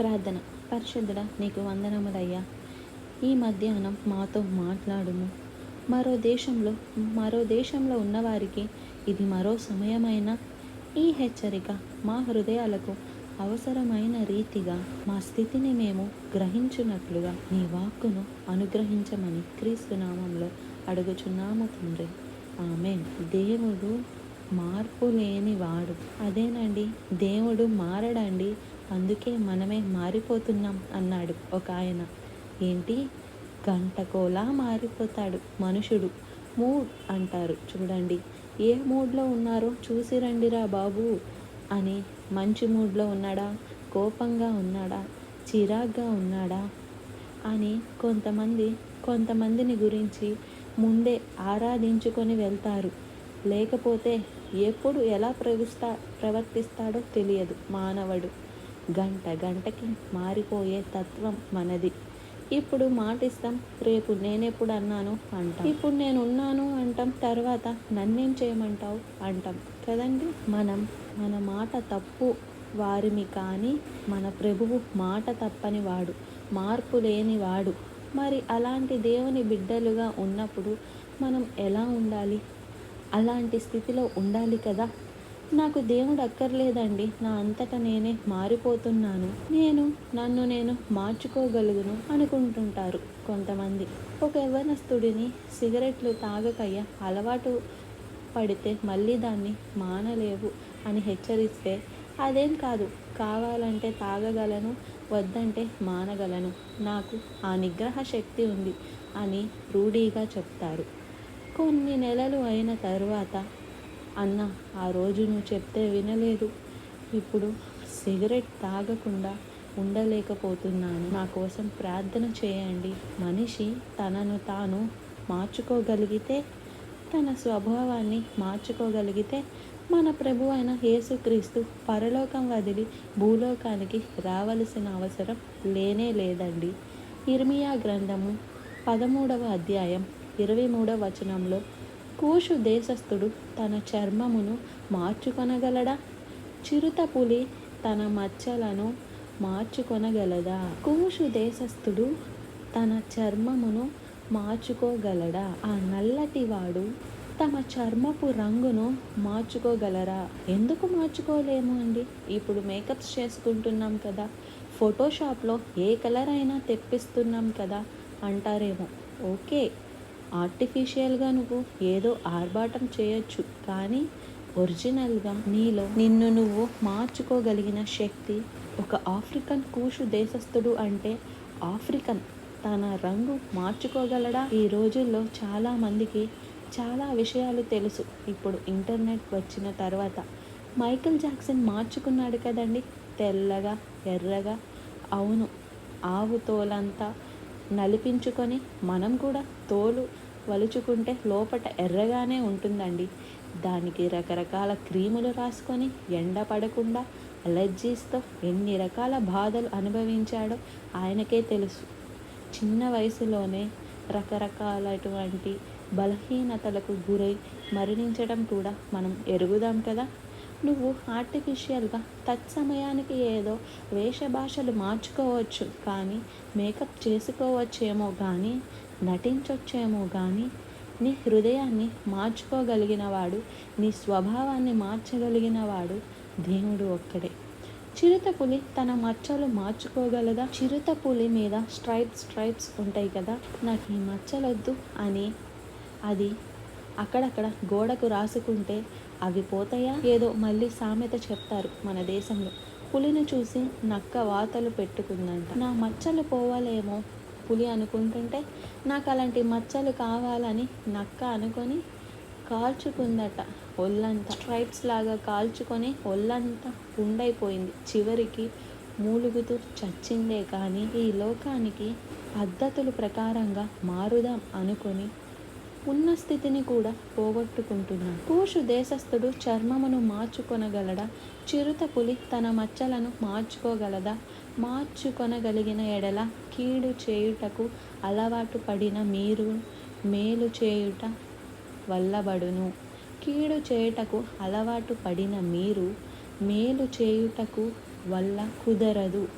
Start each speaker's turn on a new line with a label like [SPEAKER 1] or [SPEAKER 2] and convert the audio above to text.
[SPEAKER 1] ప్రార్థన. పరిశుద్ధుడ నీకు వందనములయ్యా. ఈ మధ్యాహ్నం మాతో మాట్లాడుము. మరో దేశంలో మరో దేశంలో ఉన్నవారికి ఇది మరో సమయమైన? ఈ హెచ్చరిక మా హృదయాలకు అవసరమైన రీతిగా మా స్థితిని మేము గ్రహించున్నట్లుగా నీ వాక్కును అనుగ్రహించమని క్రీస్తునామంలో అడుగుచున్నాము తండ్రి. ఆమె దేవుడు మార్పు లేని వాడు. అదేనండి? దేవుడు మారడండి. అందుకే మనమే మారిపోతున్నాం అన్నాడు ఒక ఆయన. ఏంటి? గంటకోలా మారిపోతాడు మనుషుడు. మూడ్ అంటారు. చూడండి. ఏ మూడ్లో ఉన్నారో చూసి రండిరా బాబు. అని మంచి మూడ్లో ఉన్నాడా? కోపంగా ఉన్నాడా? చిరాగ్గా ఉన్నాడా? అని కొంతమంది కొంతమందిని గురించి ముందే ఆరాధించుకొని వెళ్తారు. లేకపోతే ఎప్పుడు ఎలా ప్రవిస్తా ప్రవర్తిస్తాడో తెలియదు మానవుడు. గంట గంటకి మారిపోయే తత్వం మనది. ఇప్పుడు మాటిస్తాం రేపు నేనెప్పుడు అన్నాను అంటాం. ఇప్పుడు నేను ఉన్నాను అంటాం తర్వాత నన్నేం చేయమంటావు అంటాం. కదండి? మనం మన మాట తప్పు వారిమి కానీ మన ప్రభువు మాట తప్పని వాడు మార్పు లేని వాడు. మరి అలాంటి దేవుని బిడ్డలుగా ఉన్నప్పుడు మనం ఎలా ఉండాలి? అలాంటి స్థితిలో ఉండాలి కదా. నాకు దేవుడు అక్కర్లేదండి. నా అంతటా నేనే మారిపోతున్నాను. నేను నన్ను నేను మార్చుకోగలుగును అనుకుంటుంటారు కొంతమంది. ఒక యవ్వనస్తుడిని సిగరెట్లు తాగకయ్య అలవాటు పడితే మళ్ళీ దాన్ని మానలేవు అని హెచ్చరిస్తే అదేం కాదు. కావాలంటే తాగగలను వద్దంటే మానగలను. నాకు ఆ నిగ్రహ శక్తి ఉంది అని రూఢీగా చెప్తారు. కొన్ని నెలలు అయిన తరువాత అన్న ఆ రోజు నువ్వు చెప్తే వినలేదు. ఇప్పుడు సిగరెట్ తాగకుండా ఉండలేకపోతున్నాను. నా కోసం ప్రార్థన చేయండి. మనిషి తనను తాను మార్చుకోగలిగితే తన స్వభావాన్ని మార్చుకోగలిగితే మన ప్రభు అయిన యేసుక్రీస్తు పరలోకం వదిలి భూలోకానికి రావలసిన అవసరం లేనే లేదండి. ఇర్మియా గ్రంథము పదమూడవ అధ్యాయం ఇరవై మూడవ వచనంలో కూషు దేశస్థుడు తన చర్మమును మార్చుకొనగలడా? చిరుత పులి తన మచ్చలను మార్చుకొనగలదా? కూషు దేశస్థుడు తన చర్మమును మార్చుకోగలడా? ఆ నల్లటి వాడు తమ చర్మపు రంగును మార్చుకోగలరా? ఎందుకు మార్చుకోలేము అండి? ఇప్పుడు మేకప్స్ చేసుకుంటున్నాం కదా. ఫోటోషాప్లో ఏ కలర్ అయినా తెప్పిస్తున్నాం కదా అంటారేమో. ఓకే. ఆర్టిఫిషియల్గా నువ్వు ఏదో ఆర్భాటం చేయొచ్చు కానీ ఒరిజినల్గా నీలో నిన్ను నువ్వు మార్చుకోగలిగిన శక్తి ఒక ఆఫ్రికన్ కూషు దేశస్థుడు అంటే ఆఫ్రికన్. తన రంగు మార్చుకోగలడా? ఈ రోజుల్లో చాలామందికి చాలా విషయాలు తెలుసు. ఇప్పుడు ఇంటర్నెట్ వచ్చిన తర్వాత మైకిల్ జాక్సన్ మార్చుకున్నాడు కదండి. తెల్లగా ఎర్రగా అవును ఆవు తోలంతా నలిపించుకొని మనం కూడా తోలు వలుచుకుంటే లోపట ఎర్రగానే ఉంటుందండి. దానికి రకరకాల క్రీములు రాసుకొని ఎండ పడకుండా అలర్జీస్తో ఎన్ని రకాల బాధలు అనుభవించాడో ఆయనకే తెలుసు. చిన్న వయసులోనే రకరకాలటువంటి బలహీనతలకు గురై మరణించడం కూడా మనం ఎరుగుదాం కదా. నువ్వు ఆర్టిఫిషియల్గా తత్సమయానికి ఏదో వేషభాషలు మార్చుకోవచ్చు కానీ మేకప్ చేసుకోవచ్చేమో కానీ నటించొచ్చేమో కానీ నీ హృదయాన్ని మార్చుకోగలిగిన వాడు నీ స్వభావాన్ని మార్చగలిగిన వాడు దేవుడు ఒక్కడే. చిరుత పులి తన మచ్చలు మార్చుకోగలదా? చిరుత పులి మీద స్ట్రైప్స్ స్ట్రైప్స్ ఉంటాయి కదా? నాకు ఈ మచ్చలొద్దు అని అది అక్కడక్కడ గోడకు రాసుకుంటే అవి పోతాయా? ఏదో మళ్ళీ సామెత చెప్తారు మన దేశంలో. పులిని చూసి నక్క వాతలు పెట్టుకుందంట. నా మచ్చలు పోవాలేమో పులి అనుకుంటుంటే నాకు అలాంటి మచ్చలు కావాలని నక్క అనుకొని కాల్చుకుందట ఒళ్ళంతా. స్ట్రైప్స్ లాగా కాల్చుకొని ఒళ్ళంతా పుండైపోయింది చివరికి మూలుగుతూ చచ్చిందే కానీ ఈ లోకానికి పద్ధతుల ప్రకారంగా మారుదాం అనుకొని ఉన్న స్థితిని కూడా పోగొట్టుకుంటున్నాడు. కూషు దేశస్థుడు చర్మమును మార్చుకొనగలడా? చిరుత పులి తన మచ్చలను మార్చుకోగలదా? మార్చుకొనగలిగిన ఎడల కీడు చేయుటకు అలవాటు పడిన మీరు మేలు చేయుట వల్లబడును. కీడు చేయుటకు అలవాటు పడిన మీరు మేలు చేయుటకు వల్ల కుదరదు.